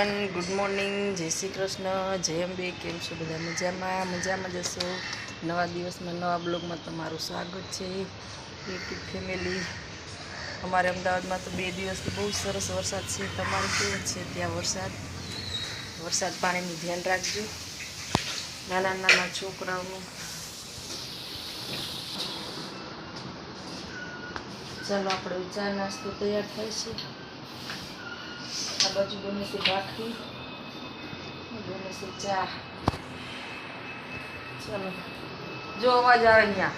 Everyone good morning જય શ્રી કૃષ્ણ જય અંબે કેમ છો બધા મજામાં? મજામાં જશો નવા દિવસમાં, નવા બ્લોગમાં તમારું સ્વાગત છે. યુટ્યુબ ફેમિલી અમારે અમદાવાદમાં તો બે દિવસથી બહુ સરસ વરસાદ છે. તમારું કેવો છે ત્યાં વરસાદ? વરસાદ પાણીનું ધ્યાન રાખજો. નાના નાના છોકરાઓનું ચાલો, આપણે ચા નાસ્તો તૈયાર થાય છે. બાજુ બને છે ભાખરી બને છે ચા ચાલો જો અવાજ આવે અહીંયા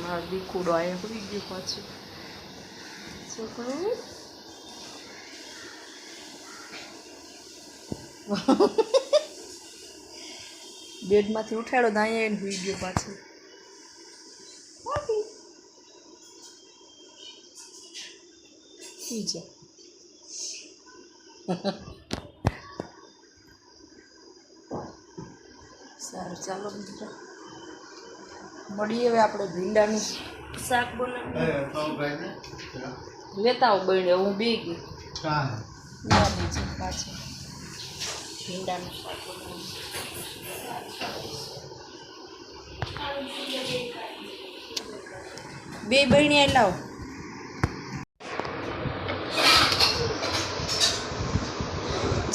મારો દીકુડો અહીંયા હોઈ ગયો પાછું છોકરો બેડમાંથી ઉઠાડો તો અહીંયા એને હોઈ ગયો પાછું સુઈ સારું ચાલો બીજા મળીએ હવે આપણે ભીંડાનું. શાક બનાવીએ. લેતા આવું બને હું બે ગઈ. ના બીજી પાછળ ભીંડાનું શાક બનાવીએ. બે બહેણી લાવો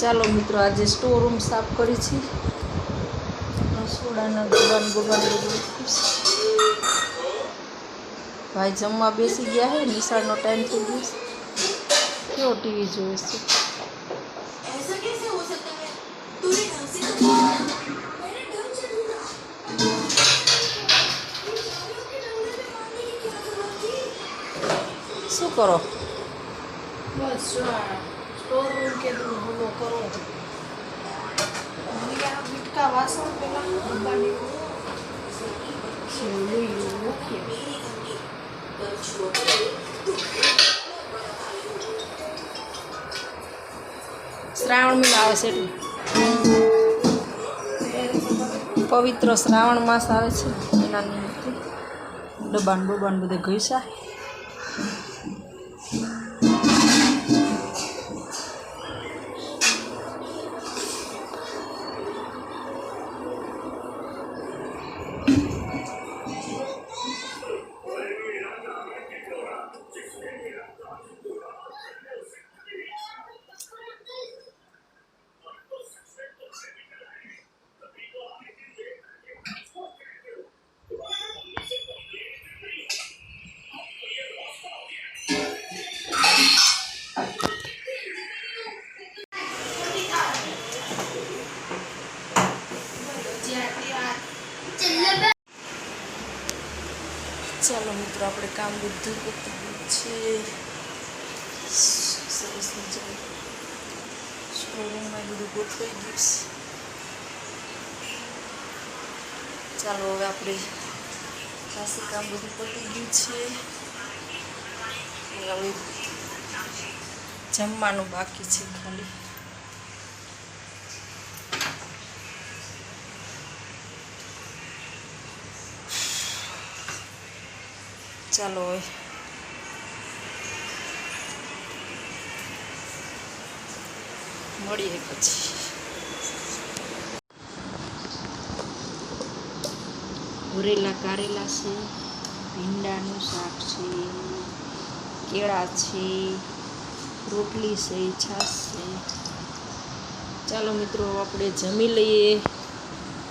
ચાલો મિત્રો આજે સ્ટોર રૂમ સાફ કરી છે. રસોડાના દુકાન બગાન બધું. ભાઈ જમવા બેસી ગયા હે નિશાળનો ટાઈમ થઈ ગયો કેવો ટીવી જોવે છે? શું કરો? બસ કરું કે હુમલો કરો મીઠકા વાસણ પેલા શ્રાવણ મહિનો આવે છે એટલે. પવિત્ર શ્રાવણ માસ આવે છે. એના નિમિત્તે ડબાન બબાન બધે ઘસાય. ચાલો મિત્રો, આપણે કામ બધું પતાવ્યું છે. સરસ મજાનું સ્ટોરૂમમાં બધું ગોઠવાઈ ગયું છે. ચાલો હવે આપણે પાસે કામ બધું પતી ગયું છે. હવે જમવાનું બાકી છે ખાલી. ચાલો મળીએ પછી. ભૂરેલા કારેલા છે, ભીંડાનું શાક છે, કેળા છે, રોટલી છે, છાશ છે. ચાલો મિત્રો, આપણે જમી લઈએ.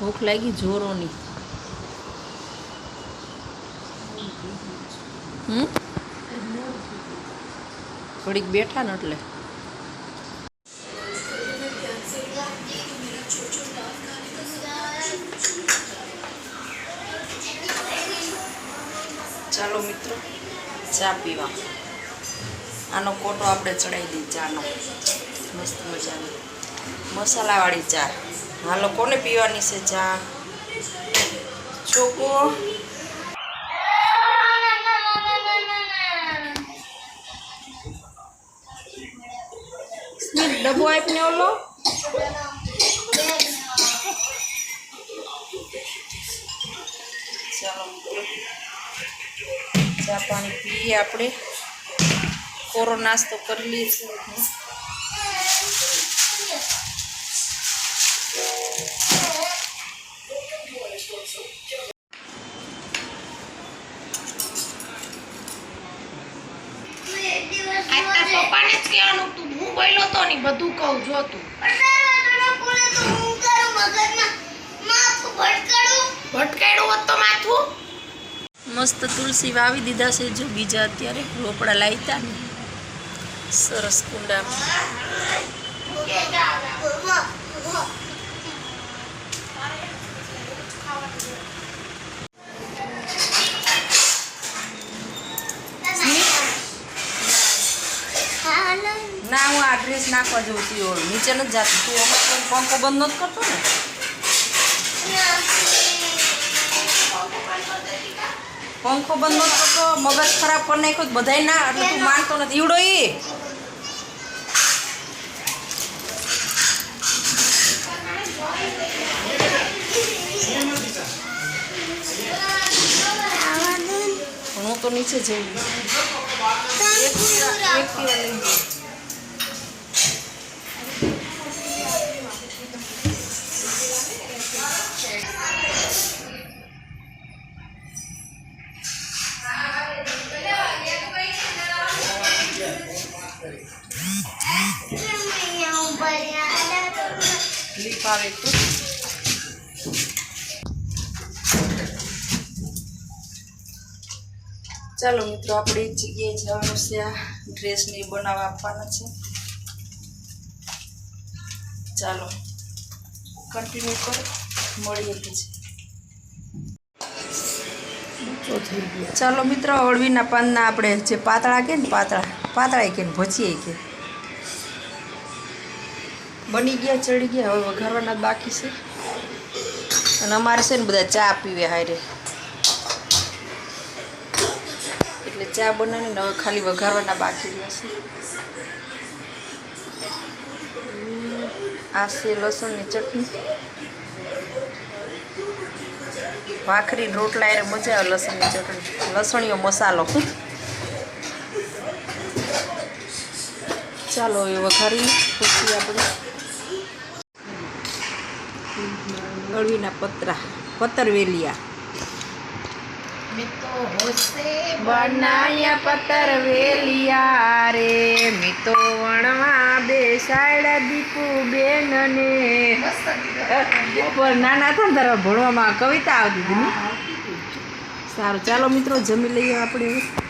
ભૂખ લાગી, જોરોની. હમ? થોડીક બેઠા ને એટલે. ચાલો મિત્રો, ચા પીવા. આનો કોટો આપણે ચડાવી દઈએ ચાનો. મસ્ત મજાનો. મસાલાવાળી ચા. હાલો, કોને પીવાની છે ચા? છોકો સ્મિત ડબ્બો આપને ઓલો ચાલો મિત્રો ચા પાણી પીએ આપણે કોરો નાસ્તો કરી લઈએ છીએ આજના પપ્પાને જ કહેવાનું તું હું બોલ્યો તો નહીં, બધું કહું, જો તું. તો મસ્ત તુલસી વાવી દીધા છે જો બીજા અત્યારે રોપડા લાવ્યા ને સરસ કુંડામાં. ના, હું આ ડ્રેસ નાખવા જઉં છું ઓળ. નીચે નથી જાતું. તું અમારે પંખો બંધ નથી કરતો ને? પંખો બંધ નથી કરતો, મગજ ખરાબ કરી નાખ્યો, બધાય ના, એટલે તું માનતો નથી. ઈવડો ઈ. હું તો નીચે જઈ. એક આવે તો ચાલો મિત્રો, આપણે જગ્યાએ જવાનું છે. આ ડ્રેસને એ બનાવવા આપવાના છે. ચાલો કન્ટિન્યુ કરો. મળીએ પછી. ચાલો મિત્રો અળવીના પાનના આપણે જે પાતળા કે ને પાતળા. પાતળા કે ભજીએ કે. બની ગયા, ચડી ગયા, હવે વઘારવાના બાકી છે. અને અમારે છે ને બધા ચા પીવે હારે. એટલે ચા બનાવીને હવે ખાલી વઘારવાના બાકી રહ્યા છે. આ છે લસણની ચટણી. ભાખરી રોટલા એ મજા આવે લસણની ચટણી. લસણીયો મસાલો. ચાલો એ વઘારી પછી આપણે અળવીના પતરા પતરવેલિયા બનાયા પતરવેલિયા રે મિતો વણવા બેસાડા દીપુ બેન ને નાના હતા ને તારા ભણવામાં કવિતા આવતી હતી. સારું ચાલો મિત્રો જમી લઈએ આપણે હવે.